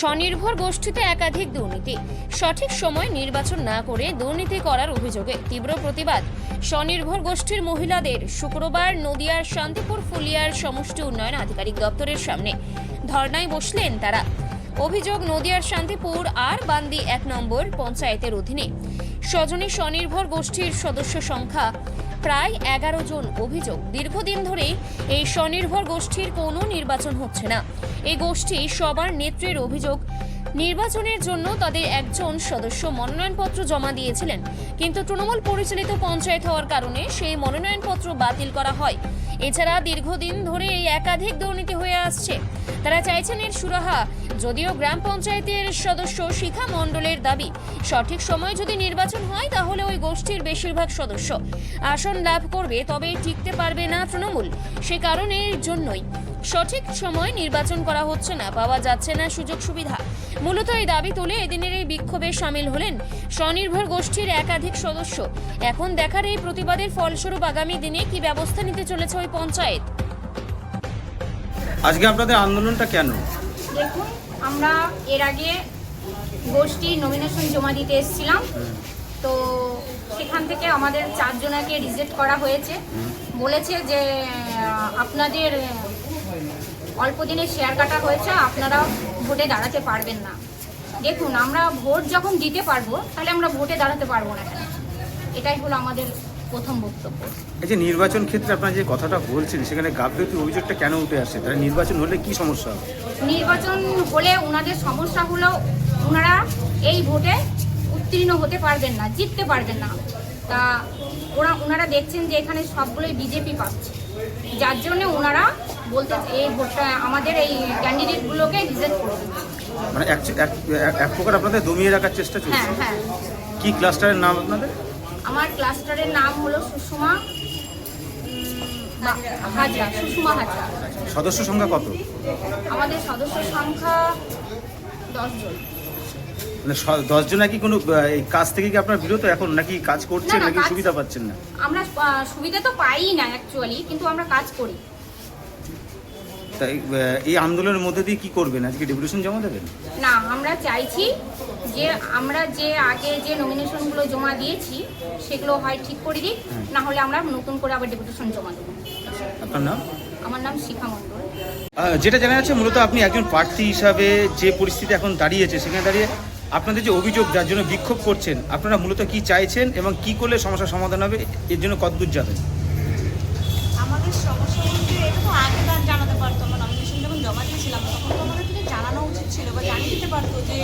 স্বনির্ভর গোষ্ঠীতে একাধিক দুর্নীতি। সঠিক সময় নির্বাচন না করে দুর্নীতি করার অভিযোগে তীব্র প্রতিবাদ। স্বনির্ভর গোষ্ঠীর মহিলাদের শুক্রবার নদিয়ার শান্তিপুর ফুলিয়ার সমষ্টি উন্নয়ন আধিকারিক দপ্তরের সামনে ধর্নায় বসলেন তারা। অভিযোগ, নদিয়ার শান্তিপুর আর বান্দি এক নম্বর পঞ্চায়েতের অধীনে। স্বজনী স্বনির্ভর গোষ্ঠীর সদস্য সংখ্যা প্রায় এগারো জন অভিযোগ। দীর্ঘদিন ধরে এই স্বনির্ভর গোষ্ঠীর কোনো নির্বাচন হচ্ছে না। এই গোষ্ঠী সবার নেত্রীর অভিযোগ নির্বাচনের জন্য তাদের একজন সদস্য মনোনয়নপত্র জমা দিয়েছিলেন। কিন্তু তৃণমূল পরিচালিত পঞ্চায়েত হওয়ার কারণে সেই মনোনয়নপত্র বাতিল করা হয়। এছাড়া দীর্ঘদিন ধরে এই একাধিক দুর্নীতি হয়ে আসছে। তারা চাইছেন এর সুরাহা। যদিও গ্রাম পঞ্চায়েতের সদস্য শিখা মণ্ডলের দাবি, সঠিক সময় যদি নির্বাচন হয় তাহলে ওই গোষ্ঠীর বেশিরভাগ সদস্য আসন লাভ করবে, তবে টিকতে পারবে না তৃণমূল। সে কারণের জন্যই। সঠিক সময় নির্বাচন করা হচ্ছে না পাওয়া যাচ্ছে না সুযোগ সুবিধা। মূলত এই দাবি তুলে এদিনের এই বিক্ষোভে সামিল হলেন স্বনির্ভর গোষ্ঠীর একাধিক সদস্য। এখন দেখার এই প্রতিবাদের ফলস্বরূপ আগামী দিনে কি ব্যবস্থা নিতে চলেছে ওই পঞ্চায়েত? আজকে আপনাদের আন্দোলনটা কেন? দেখুন আমরা এর আগে গোষ্ঠী নমিনেশন জমা দিতে এসেছিলাম। তো সেখান থেকে আমাদের চারজনাকে রিজেক্ট করা হয়েছে। বলেছে যে আপনাদের অল্প দিনে শেয়ার কাটা হয়েছে আপনারা ভোটে দাঁড়াতে পারবেন না। দেখুন আমরা ভোট যখন দিতে পারব তাহলে আমরা ভোটে দাঁড়াতে পারব না কেন? এটাই হলো আমাদের প্রথম বক্তব্য। এই যে নির্বাচন ক্ষেত্রে আপনারা যে কথাটা বলছেন সেখানে গাফিলতির অভিযোগটা কেন উঠে আসছে? তাহলে নির্বাচন হলে কি সমস্যা হবে? নির্বাচন হলে ওনাদের সমস্যা হলো ওনারা এই ভোটে উত্তীর্ণ হতে পারবেন না জিততে পারবেন না। তা ওরা ওনারা দেখছেন যে এখানে সবগুলোই বিজেপি পাচ্ছে। যার জন্য ওনারা বলতে এই ভোটটা আমাদের এই ক্যান্ডিডেটগুলোকে রিজেক্ট করে মানে এক প্রকার আপনাদের দমিয়ে রাখার চেষ্টা হ্যাঁ চলছে। হ্যাঁ কি ক্লাস্টারের নাম আপনাদের? আমার ক্লাস্টারের নাম হলো সুষমা হাজরা সুষমা হাজরা। সদস্য সংখ্যা কত? আমাদের সদস্য সংখ্যা দশজন মানে স- দশ জন নাকি কোনো এই কাজ থেকে কি আপনার বিরত এখন নাকি কাজ করছেন নাকি সুবিধা পাচ্ছেন না? আমরা সুবিধা তো পাই না অ্যাকচুয়ালি কিন্তু আমরা কাজ করি। তাই এই আন্দোলনের মধ্যে দিয়ে কি করবেন? আজকে ডেপুটেশন জমা দেবেন? না আমরা চাইছি যে আমরা যে আগে যে নমিনেশনগুলো জমা দিয়েছি সেগুলো হয় ঠিক করে দিক না হলে আমরা নতুন করে আবার ডেপুটেশন জমা দেবো। আপনার নাম? আমার নাম শিখা মণ্ডল। যেটা জানা যাচ্ছে মূলত আপনি একজন প্রার্থী হিসাবে যে পরিস্থিতি এখন দাঁড়িয়েছে সেখানে দাঁড়িয়ে আপনাদের যে অভিযোগ, যার জন্য বিক্ষোভ করছেন, আপনারা মূলত কি চাইছেন এবং কি করলে সমস্যার সমাধান হবে? এর জন্য কতদূর যাবেন? আমাদের জানাতে পারতো আমরা জমা দিয়েছিলাম জানানো উচিত ছিল বা জানিয়ে দিতে পারতো যে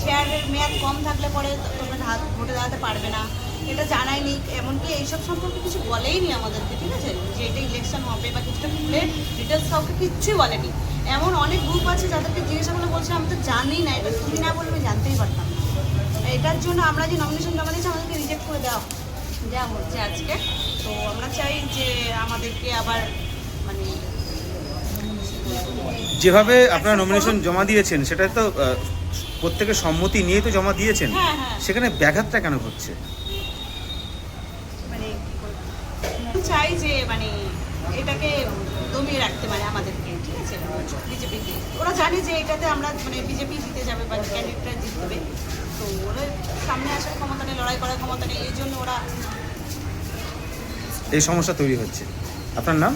শেয়ারের মেয়াদ কম থাকলে পরে তোমরা ভোটে দাঁড়াতে পারবে না। এটা জানায়নি এমনকি এইসব সম্পর্কে কিছু বলেইনি আমাদেরকে ঠিক আছে? যে এটা ইলেকশন হবে বা কিছুটা খুলে ডিটেলস কাউকে কিচ্ছুই বলেনি। এমন অনেক গ্রুপ আছে যাদেরকে জিজ্ঞাসা করলে বলছে আমি তো জানি না এটা তুমি না আমি জানতেই পারতাম এটার জন্য আমরা যে নমিনেশন জমা দিয়েছি আমাদেরকে রিজেক্ট করে দেওয়া দেওয়া হচ্ছে আজকে। তো আমরা চাই যে আমাদেরকে আবার মানে যেভাবে আপনারা নমিনেশন জমা দিয়েছেন সেটা তো প্রত্যেকের সম্মতি নিয়ে তো জমা দিয়েছেন। হ্যাঁ, হ্যাঁ। সেখানে ব্যাঘাতটা কেন হচ্ছে মানে কি বলব? চাই যে মানে এটাকে দমিয়ে রাখতে মানে আমাদেরকে ঠিক আছে? বিজেপিকে ওরা জানে যে এটাতে আমরা মানে বিজেপি জিতে যাবে বা ক্যান্ডিডেটরা জিতবে। তো ওরা সামনে আসার ক্ষমতা নেই লড়াই করার ক্ষমতা নেই এই জন্য ওরা এই সমস্যা তৈরি হচ্ছে। আপনার নাম?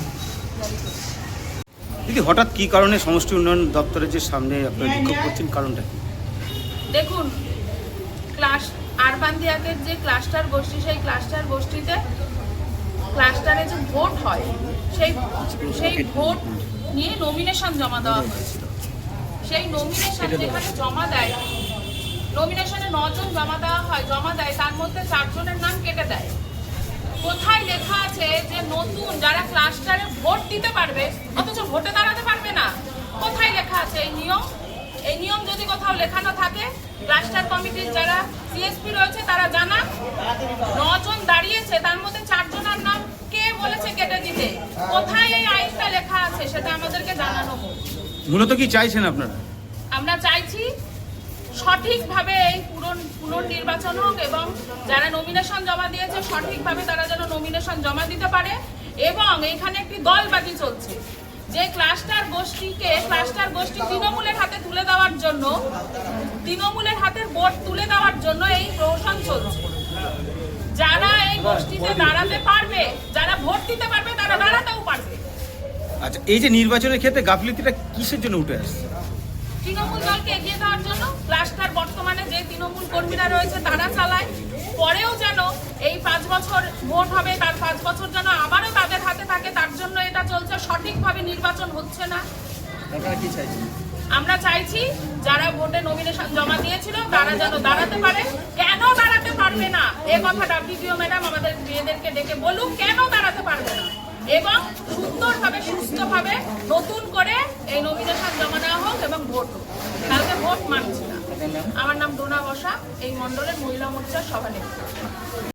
দিদি হঠাৎ কি কারণে সমষ্টি উন্নয়ন দপ্তরের যে সামনে আপনারা বিক্ষোভ করছেন কারণটা কি? দেখুন ক্লাস আরবান্দিয়াকের যে ক্লাস্টার গোষ্ঠী সেই ক্লাস্টার গোষ্ঠীতে ক্লাস্টারে যে ভোট হয় সেই সেই ভোট নিয়ে নমিনেশন জমা দেওয়া হয়েছিল। সেই নমিনেশন যেখানে জমা দেয় নমিনেশনে নজন জমা দেওয়া হয় জমা দেয় তার মধ্যে চারজনের নাম কেটে দেয়। কোথায় লেখা আছে যে নতুন যারা ক্লাস্টারে ভোট দিতে পারবে অথচ ভোটে দাঁড়াতে পারবে না? কোথায় লেখা আছে এই নিয়ম? এই নিয়ম যদি কোথাও লেখানো থাকে ক্লাস্টার কমিটির যারা সিএসপি রয়েছে তারা জানান নজন দাঁড়িয়েছে তার মধ্যে চারজনের নাম কে বলেছে কেটে দিতে? কোথায় এই আইনটা লেখা আছে সেটা আমাদেরকে জানানো হোক। মূলত কি চাইছেন আপনারা? আমরা চাইছি সঠিকভাবে এই পুরন পুনর্নির্বাচন হোক এবং যারা নমিনেশন জমা দিয়েছে সঠিকভাবে তারা যেন নমিনেশন জমা দিতে পারে এবং এখানে একটি দলবাজি চলছে। যে ক্লাস্টার গোষ্ঠীকে ক্লাস্টার গোষ্ঠী তৃণমূলের হাতে তুলে দেওয়ার জন্য তৃণমূলের হাতে ভোট তুলে দেওয়ার জন্য এই প্রহসন চলছে। যারা এই গোষ্ঠীতে দাঁড়াতে পারবে যারা ভোট দিতে পারবে তারা দাঁড়াতেও পারবে। আচ্ছা এই যে নির্বাচনের ক্ষেত্রে গাফিলতিটা কিসের জন্য উঠে আসছে? তৃণমূল দলকে এগিয়ে দেওয়ার জন্য ক্লাস্টার বর্তমানে যে তৃণমূল কর্মীরা রয়েছে তারা চালায়। পরেও যেন এই পাঁচ বছর ভোট হবে তার পাঁচ বছর যেন আবারও তাদের হাতে থাকে তার জন্য এটা চলছে সঠিকভাবে নির্বাচন হচ্ছে না। আমরা চাইছি যারা ভোটে নমিনেশন জমা দিয়েছিল তারা যেন দাঁড়াতে পারে। কেন দাঁড়াতে পারবে না? এ কথাটা বিডিও ম্যাডাম আমাদের মেয়েদেরকে ডেকে বলুক কেন দাঁড়াতে পারবে না? এবং সুন্দরভাবে সুস্থভাবে নতুন করে এই নমিনেশন জমা নেওয়া হোক এবং ভোট হোক। কালকে ভোট মানছি না। আমার নাম ডোনা বসা এই মণ্ডলের মহিলা মোর্চার সভানেত্রী।